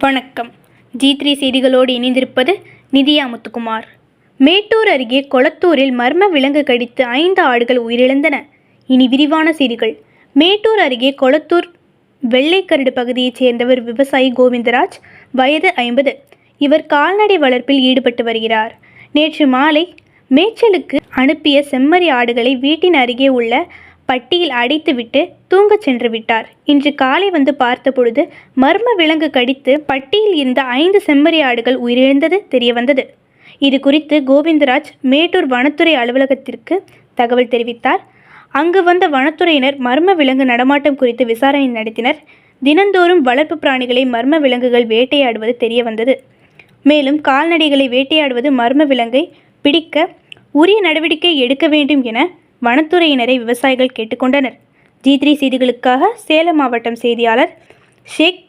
வணக்கம். G three செய்திகளோடு இணைந்திருப்பது நிதியா முத்துக்குமார். மேட்டூர் அருகே கொளத்தூரில் மர்ம விலங்கு கடித்து ஐந்து ஆடுகள் உயிரிழந்தன. இனி விரிவான செய்திகள். மேட்டூர் அருகே கொளத்தூர் வெள்ளைக்கரடு பகுதியைச் சேர்ந்தவர் விவசாயி கோவிந்தராஜ் வயது ஐம்பது. இவர் கால்நடை வளர்ப்பில் ஈடுபட்டு வருகிறார். நேற்று மாலை மேய்ச்சலுக்கு அனுப்பிய செம்மறி ஆடுகளை வீட்டின் அருகே உள்ள பட்டியில் அடைத்துவிட்டு தூங்கச் சென்று விட்டார். இன்று காலை வந்து பார்த்தபொழுது மர்ம விலங்கு கடித்து பட்டியில் இருந்த ஐந்து செம்மறி ஆடுகள் உயிரிழந்தது தெரியவந்தது இது குறித்து கோவிந்தராஜ் மேட்டூர் வனத்துறை அலுவலகத்திற்கு தகவல் தெரிவித்தார். அங்கு வந்த வனத்துறையினர் மர்ம விலங்கு நடமாட்டம் குறித்து விசாரணை நடத்தினர். தினந்தோறும் வளர்ப்பு பிராணிகளை மர்ம விலங்குகள் வேட்டையாடுவது தெரியவந்தது மேலும் கால்நடைகளை வேட்டையாடுவது மர்ம விலங்கை பிடிக்க உரிய நடவடிக்கை எடுக்க வேண்டும் என வனத்துறையினரை விவசாயிகள் கேட்டுக்கொண்டனர். ஜி த்ரீ செய்திகளுக்காக சேலம் மாவட்டம் செய்தியாளர் ஷேக்